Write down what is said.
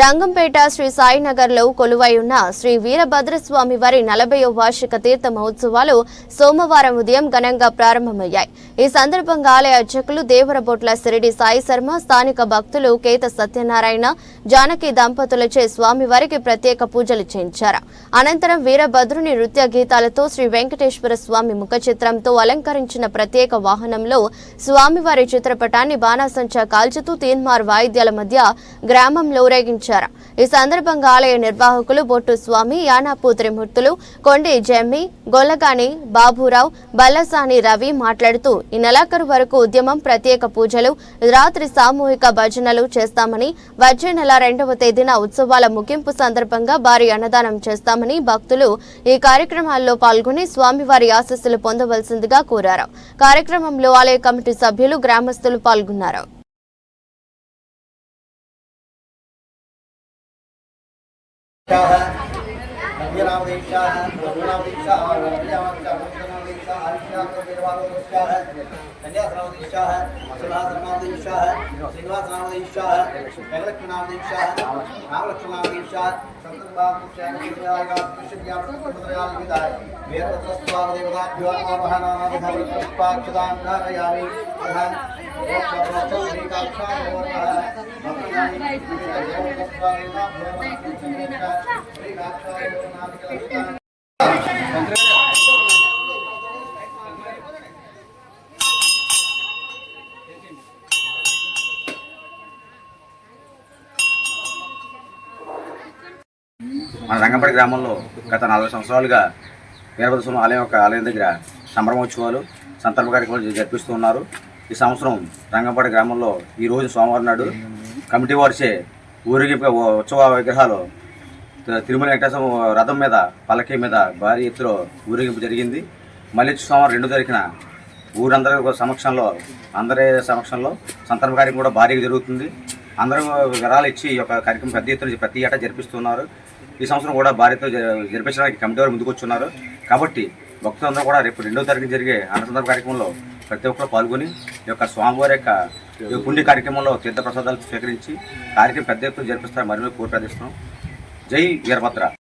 రంగంపేట శ్రీ సాయినగర్లో కొలువై ఉన్న శ్రీ వీరభద్రస్వామి వారి నలభై వార్షిక తీర్థ మహోత్సవాలు సోమవారం ఉదయం ఘనంగా ప్రారంభమయ్యాయి. ఈ సందర్భంగా ఆలయ అర్చకులు దేవరబొట్ల సిరిడి సాయి శర్మ స్థానిక భక్తులు కేత సత్యనారాయణ జానకి దంపతులచే స్వామివారికి ప్రత్యేక పూజలు చేయించారు. అనంతరం వీరభద్రుని నృత్య గీతాలతో శ్రీ వెంకటేశ్వర స్వామి ముఖ చిత్రంతో అలంకరించిన ప్రత్యేక వాహనంలో స్వామివారి చిత్రపటాన్ని బాణాసంచా కాల్చుతూ తీన్మార్ వాయిద్యాల మధ్య గ్రామంలో ఊరేగించారు. ఈ సందర్భంగా ఆలయ నిర్వాహకులు బొట్టు స్వామి యానాపు త్రిమూర్తులు కొండి జమ్మి గొల్లగాని బాబురావు బల్లసాని రవి మాట్లాడుతూ ఈ నెలాఖరు వరకు ఉద్యమం ప్రత్యేక పూజలు రాత్రి సామూహిక భజనలు చేస్తామని వచ్చే నెల రెండవ తేదీన ఉత్సవాల ముగింపు సందర్భంగా భారీ అన్నదానం చేస్తామని భక్తులు ఈ కార్యక్రమాల్లో పాల్గొని స్వామివారి ఆశస్సులు పొందవలసిందిగా కోరారు. కార్యక్రమంలో ఆలయ కమిటీ సభ్యులు గ్రామస్తులు పాల్గొన్నారు. दीक्षाः नव्यनामदीक्षाः रघुनामदीक्षाः रघुनामदीक्षाः आदित्याः कन्यासनामदीक्षाः सुधासनामदीक्षाः श्रीनिवासनामदीक्षाः वेंकटनामदीक्षाः रामलक्ष्मणामदीक्षाः वीरभद्रस्वामदेवताभ्यो महानामधारयामि మన రంగంపడి గ్రామంలో గత నలభై సంవత్సరాలుగా వీరభద్ర స్వామి ఆలయం యొక్క ఆలయం దగ్గర సంబరమోత్సవాలు సంతర్ప కార్యక్రమాలు జరిపిస్తూ ఉన్నారు. ఈ సంవత్సరం రంగంపడి గ్రామంలో ఈ రోజు సోమవారం నాడు కమిటీ వారిచే ఊరేగింపు ఉత్సవ విగ్రహాలు తి- తిరుమల వెంకటేశ్వర రథం మీద పల్లకి మీద భారీ ఎత్తులో ఊరేగింపు జరిగింది. మళ్ళీ సోమవారం రెండు జరిగిన ఊరందరి సమక్షంలో అందరి సమక్షంలో సంతర్ప కార్యక్రమం కూడా భారీగా జరుగుతుంది. అందరూ వివరాలు ఇచ్చి ఈ యొక్క కార్యక్రమం పెద్ద ఎత్తున ప్రతి ఏటా జరిపిస్తున్నారు ఈ సంవత్సరం కూడా భారీతో జరిపించడానికి కమిటీ వారు ముందుకొచ్చున్నారు. కాబట్టి భక్తులందరూ కూడా రేపు రెండో తారీఖు జరిగే అన్నసందర్భ కార్యక్రమంలో ప్రతి ఒక్కరు పాల్గొని ఈ యొక్క స్వామివారి యొక్క పుణ్య కార్యక్రమంలో తీర్థ ప్రసాదాలు స్వీకరించి కార్యక్రమం పెద్ద ఎత్తున జరిపిస్తారు మరియు కోరి ప్రార్థిస్తున్నాం. జై వీరభద్ర.